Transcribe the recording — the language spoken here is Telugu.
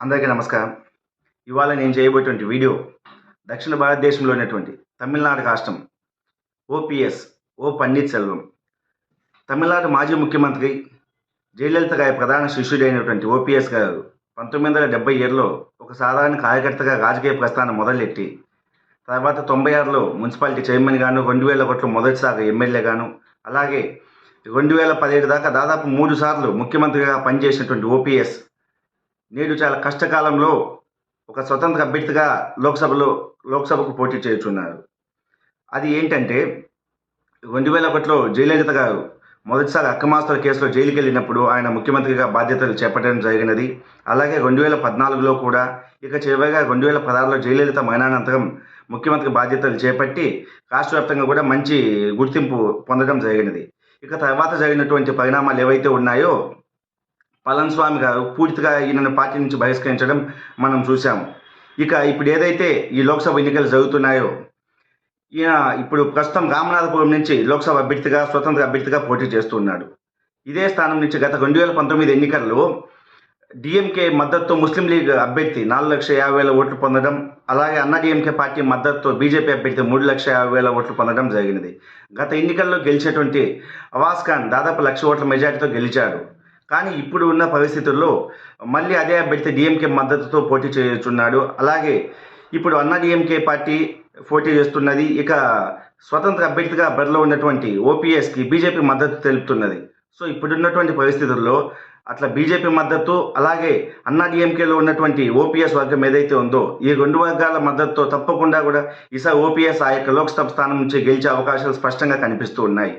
అందరికీ నమస్కారం. ఇవాళ నేను చేయబోయేటువంటి వీడియో దక్షిణ భారతదేశంలో ఉన్నటువంటి తమిళనాడు రాష్ట్రం ఓపీఎస్ ఓ పన్నీర్ సెల్వం. తమిళనాడు మాజీ ముఖ్యమంత్రి జయలలిత గారి ప్రధాన శిష్యుడైనటువంటి ఓపీఎస్ గారు పంతొమ్మిది వందల డెబ్బై ఏడులో ఒక సాధారణ కార్యకర్తగా రాజకీయ ప్రస్థానం మొదలెట్టి తర్వాత తొంభై ఆరులో మున్సిపాలిటీ చైర్మన్ గాను రెండు వేల ఒకటిలో మొదటిసారి ఎమ్మెల్యేగాను అలాగే రెండు వేల పదిహేడు దాకా దాదాపు మూడు సార్లు ముఖ్యమంత్రిగా పనిచేసినటువంటి ఓపీఎస్ నేడు చాలా కష్టకాలంలో ఒక స్వతంత్ర అభ్యర్థిగా లోక్సభలో లోక్సభకు పోటీ చేయుచున్నారు. అది ఏంటంటే రెండు వేల ఒకటిలో జయలలిత గారు మొదటిసారి అక్కమాస్తుల కేసులో జైలుకి వెళ్ళినప్పుడు ఆయన ముఖ్యమంత్రిగా బాధ్యతలు చేపట్టడం జరిగినది. అలాగే రెండు వేల పద్నాలుగులో కూడా ఇక చివరిగా రెండు వేల పదహారులో జయలలిత మరణానంతరం ముఖ్యమంత్రి బాధ్యతలు చేపట్టి రాష్ట్ర వ్యాప్తంగా కూడా మంచి గుర్తింపు పొందడం జరిగినది. ఇక తర్వాత జరిగినటువంటి పరిణామాలు ఏవైతే ఉన్నాయో పళనిస్వామి గారు పూర్తిగా ఈయనను పార్టీ నుంచి బహిష్కరించడం మనం చూసాము ఇక ఇప్పుడు ఏదైతే ఈ లోక్సభ ఎన్నికలు జరుగుతున్నాయో ఈయన ఇప్పుడు ప్రస్తుతం రామనాథపురం నుంచి లోక్సభ అభ్యర్థిగా స్వతంత్ర అభ్యర్థిగా పోటీ చేస్తున్నాడు. ఇదే స్థానం నుంచి గత రెండు వేల పంతొమ్మిది ఎన్నికల్లో డిఎంకే మద్దతుతో ముస్లిం లీగ్ అభ్యర్థి నాలుగు లక్షల యాభై వేల ఓట్లు పొందడం అలాగే అన్న డిఎంకే పార్టీ మద్దతుతో బీజేపీ అభ్యర్థి మూడు లక్షల యాభై వేల ఓట్లు పొందడం జరిగినది. గత ఎన్నికల్లో గెలిచేటువంటి అవాస్ ఖాన్ దాదాపు లక్ష ఓట్ల మెజార్టీతో గెలిచాడు. కానీ ఇప్పుడు ఉన్న పరిస్థితుల్లో మళ్ళీ అదే అభ్యర్థి డిఎంకే మద్దతుతో పోటీ చేస్తున్నాడు. అలాగే ఇప్పుడు అన్న డిఎంకే పార్టీ పోటీ చేస్తున్నది. ఇక స్వతంత్ర అభ్యర్థిగా బరిలో ఉన్నటువంటి ఓపీఎస్కి బీజేపీ మద్దతు తెలుపుతున్నది. సో ఇప్పుడున్నటువంటి పరిస్థితుల్లో అట్లా బీజేపీ మద్దతు అలాగే అన్నా డిఎంకేలో ఉన్నటువంటి ఓపీఎస్ వర్గం ఏదైతే ఉందో ఈ రెండు వర్గాల మద్దతుతో తప్పకుండా కూడా ఈసారి ఓపీఎస్ ఆ యొక్క లోక్సభ స్థానం నుంచి గెలిచే అవకాశాలు స్పష్టంగా కనిపిస్తూ ఉన్నాయి.